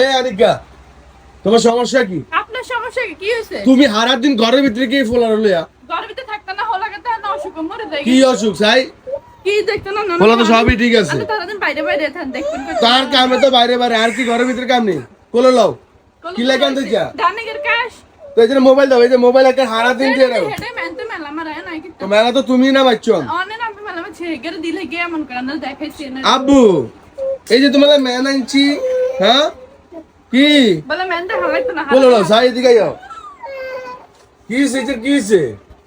এই আনিকা তোমার সমস্যা কি? আপনার সমস্যা কি? কি হয়েছে? তুমি হারা দিন ঘরের ভিতরে কি ফোলার লইয়া। ঘরের ভিতরে থাকতে না হলো গেতে না অসুখ মরে যায়। কি অসুখ চাই কি দেখতে না না ফোলা তো সবই ঠিক আছে। আমি তারাদিন বাইরে বাইরে থান দেখবেন তার কামে তো বাইরে বাইরে আর কি ঘরের ভিতরে কাম নেই? কোলো লাও। কি লাগান তো যা কাশ তো এই যে মোবাইল দাও এই যে মোবাইল একটা হারা দিন দিয়ে হেডে মেলা নাই কি তো মেলা তো তুমি না বাচ্চন অনেক আমি মেলা মা ছেগের দিলে গিয়ে এমন করে না দেখাইছি না আব্বু এই যে তোমার ম্যান আনছি হ্যাঁ? কি? বলে মেনতে হালাইতো না কোলো সাই যাও। কি হয়েছে কি হয়েছে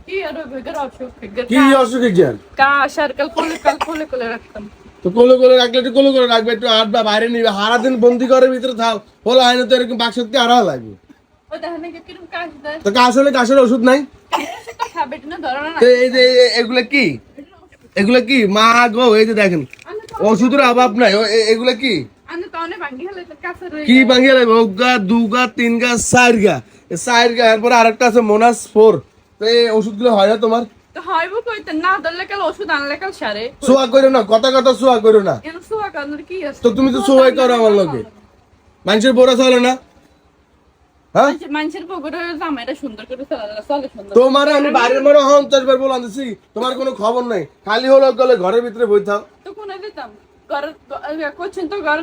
কি আর ভেগের অসুখ কি অসুখ জ্ঞান কাশ আর কাল কোলে কাল কোলে কোলে রাখতাম। তো কোলো কোলো রাখলে একটু কোলো করে রাখবে একটু আট বাইরে নিবে। হারা দিন বন্দি ঘরের ভিতরে থাও হলো হয় না তো এরকম বাক্সতে আরা লাগবে। কি কিরম কাশ তো কাশলে কাশের ওষুধ নাই? সে তো তো এই যে এগুলা কি? এগুলা কি? মা গো এই যে দেখেন ওষুধের অভাব নাই। এগুলা কি? কি ভাঙিয়ে লাগবে গা দু গা তিন গা চার গা চার গা এরপরে আরেকটা আছে মোনাস ফোর। তো এই ওষুধগুলো হয় না তোমার? তো কইতে না ধরলে কাল ওষুধ আনলে কাল সারে। সোয়া করো না কথা কথা সোয়া করো না। এর সোয়া কান্দের কি আছে? তো তুমি তো সোয়াই করো আমার লগে। মানুষের চলে না? হ্যাঁ? মানুষের- মানুষের জামাইটা সুন্দর করে চলে চলে সুন্দর। তোমার আমি বাইরের মনে হন চাষবার বলে আনতেছি। তোমার কোনো খবর নাই। খালি হলো গেলে ঘরের ভিতরে বই থাও তো কোনে দিতাম? করছেন তো ঘর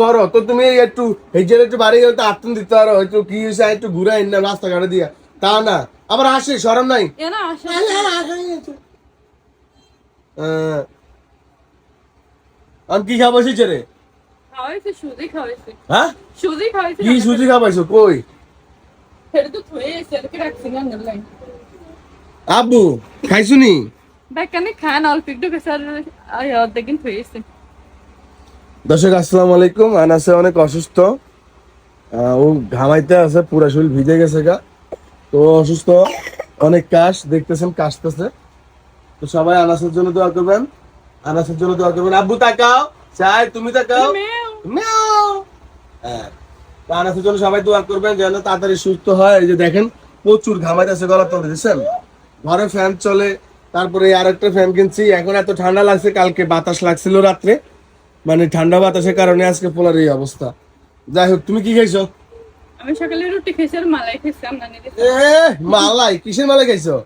ঘর তো তুমি একটু হেজের একটু বাড়ি গেলে তো আত্ম দিতে পারো একটু কি হয়েছে একটু ঘুরে আইন না রাস্তাঘাটে দিয়া। তা না আবার আসে সরম নাই? আহ, আমি কি খাবাইছি হ্যাঁ? কি সুজি কই? এরকে রাখছি না দর্শক আসসালামু আলাইকুম। আনাসে অনেক অসুস্থ। ও ঘামাইতে আছে পুরা শরীর ভিজে গেছে গা। তো অসুস্থ অনেক কাশ দেখতেছেন কাশতেছে। তো সবাই আনাসের জন্য দোয়া করবেন। আনাসের জন্য দোয়া করবেন। আব্বু তাকাও। চাই তুমি তাকাও। মিয়াও। হ্যাঁ। তো আনাসের জন্য সবাই দোয়া করবেন যেন তাড়াতাড়ি সুস্থ হয়। এই যে দেখেন প্রচুর ঘামাইতেছে গলা তলে দিচ্ছেন ঘরে ফ্যান চলে তারপরে আর একটা ফ্যান কিনছি। এখন এত ঠান্ডা লাগছে কালকে বাতাস লাগছিল রাত্রে। মানে ঠান্ডা বাতাসের কারণে আজকে পোলার এই অবস্থা। যাই হোক তুমি কি খাইছো? আমি সকালে রুটি খেয়েছি আর মালাই এ মালাই? কিসের মালাই খাইছো?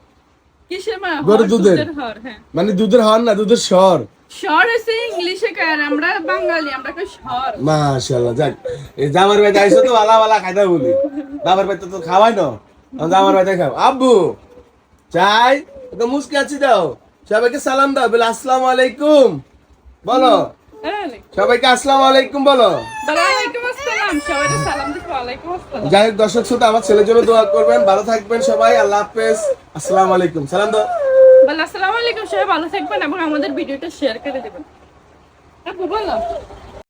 কিসের মা? গরুর দুধের? হ্যাঁ। মানে দুধের হর না দুধের স্বর? শহর হচ্ছে ইংলিশে কার আমরা বাঙালি আমরা কই শহর মাশাআল্লাহ যাক। এই জামার ভাই আইছো তো ভালা ভালা খাইতে বলি। ভাই তো খাওয়াই না। জামার ভাই খাও। আব্বু চাই। তো মুসকে আছি দাও। সবাইকে সালাম দাও বলে আসসালামু আলাইকুম। বলো। সবাইকে আসসালামু আলাইকুম বলো। যাই হোক দর্শক শ্রোতা আমার ছেলের জন্য দোয়া করবেন। ভালো থাকবেন সবাই আল্লাহ হাফেজ। আসসালামু আলাইকুম। সালাম দাও। আসসালামু আলাইকুম সবাই ভালো থাকবেন এবং আমাদের ভিডিওটা শেয়ার করে দেবেন। বলো।